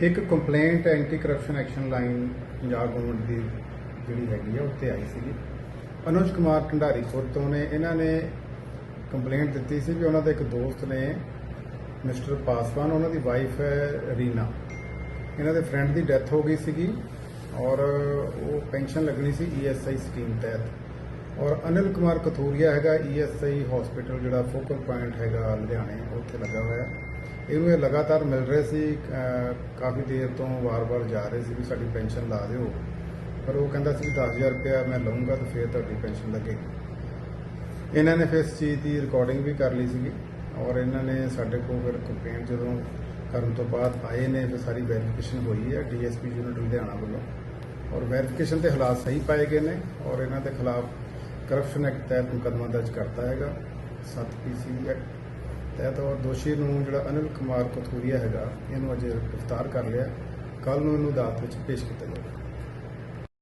ਇੱਕ complaint anti corruption action line Punjab government ਦੀ ਜਿਹੜੀ ਹੈਗੀ ਆ, ਉੱਤੇ ਆਈ ਸੀਗੀ। ਅਨੁਜ ਕੁਮਾਰ ਢੰਡਾਰੀਪੁਰ ਤੋਂ ਨੇ, ਇਹਨਾਂ ਨੇ ਕੰਪਲੇਂਟ ਦਿੱਤੀ ਸੀ ਵੀ ਉਹਨਾਂ ਦੇ ਇੱਕ ਦੋਸਤ ਨੇ ਮਿਸਟਰ ਪਾਸਵਾਨ, ਉਹਨਾਂ ਦੀ ਵਾਈਫ ਹੈ ਰੀਨਾ। ਇਹਨਾਂ ਦੇ ਫਰੈਂਡ ਦੀ ਡੈਥ ਹੋ ਗਈ ਸੀਗੀ ਔਰ ਉਹ ਪੈਨਸ਼ਨ ਲੱਗਣੀ ਸੀ ਈਐਸਆਈ ਸਕੀਮ ਤਹਿਤ। ਔਰ ਅਨਿਲ ਕੁਮਾਰ ਕਥੂਰੀਆ ਹੈਗਾ ਈਐਸਆਈ ਹਸਪੀਟਲ ਜਿਹੜਾ ਫੋਕਲ ਪੁਆਇੰਟ ਹੈਗਾ, ਲੁਧਿਆਣੇ, ਉੱਥੇ ਲੱਗਾ ਹੋਇਆ। ਇਹਨੂੰ ਇਹ ਲਗਾਤਾਰ ਮਿਲ ਰਹੇ ਸੀ ਕਾਫੀ ਦੇਰ ਤੋਂ ਵਾਰ-ਵਾਰ ਜਾ ਰਹੇ ਸੀ ਵੀ ਸਾਡੀ ਪੈਨਸ਼ਨ ਲਾ ਦਿਓ। ਪਰ ਉਹ ਕਹਿੰਦਾ ਸੀ ਵੀ 10000 ਰੁਪਇਆ ਮੈਂ ਲਵਾਂਗਾ ਤਾਂ ਫਿਰ ਤੁਹਾਡੀ ਪੈਨਸ਼ਨ ਲੱਗੇਗੀ। ਇਹਨਾਂ ਨੇ ਫਿਰ ਇਸ ਚੀਜ਼ ਦੀ ਰਿਕਾਰਡਿੰਗ ਵੀ ਕਰ ਲਈ ਸੀਗੀ ਔਰ ਇਹਨਾਂ ਨੇ ਸਾਡੇ ਕੋਲ ਫਿਰ ਕੰਪਲੇਂਟ ਜਦੋਂ ਕਰਨ ਤੋਂ ਬਾਅਦ ਆਏ ਨੇ, ਫਿਰ ਸਾਰੀ ਵੈਰੀਫਿਕੇਸ਼ਨ ਹੋਈ ਹੈ ਡੀਐਸਪੀ ਯੂਨਿਟ ਲੁਧਿਆਣਾ ਵੱਲੋਂ। ਔਰ ਵੈਰੀਫਿਕੇਸ਼ਨ ਤੇ ਹਾਲਾਤ ਸਹੀ ਪਾਏ ਗਏ ਨੇ ਔਰ ਇਹਨਾਂ ਦੇ ਖਿਲਾਫ ਕਰਪਸ਼ਨ ਐਕਟ ਤਹਿਤ ਮੁਕੱਦਮਾ ਦਰਜ ਕਰਤਾ ਹੈਗਾ। 7 ਪੀਸੀ ਐਕਟ ਤਹਿਤ ਔਰ ਦੋਸ਼ੀ ਨੂੰ ਜਿਹੜਾ ਅਨਿਲ ਕੁਮਾਰ ਕਥੂਰੀਆ ਹੈਗਾ, ਇਹਨੂੰ ਅਜੇ ਗ੍ਰਿਫਤਾਰ ਕਰ ਲਿਆ। ਕੱਲ ਨੂੰ ਇਹਨੂੰ ਅਦਾਲਤ ਵਿੱਚ ਪੇਸ਼ ਕੀਤਾ ਜਾਵੇਗਾ।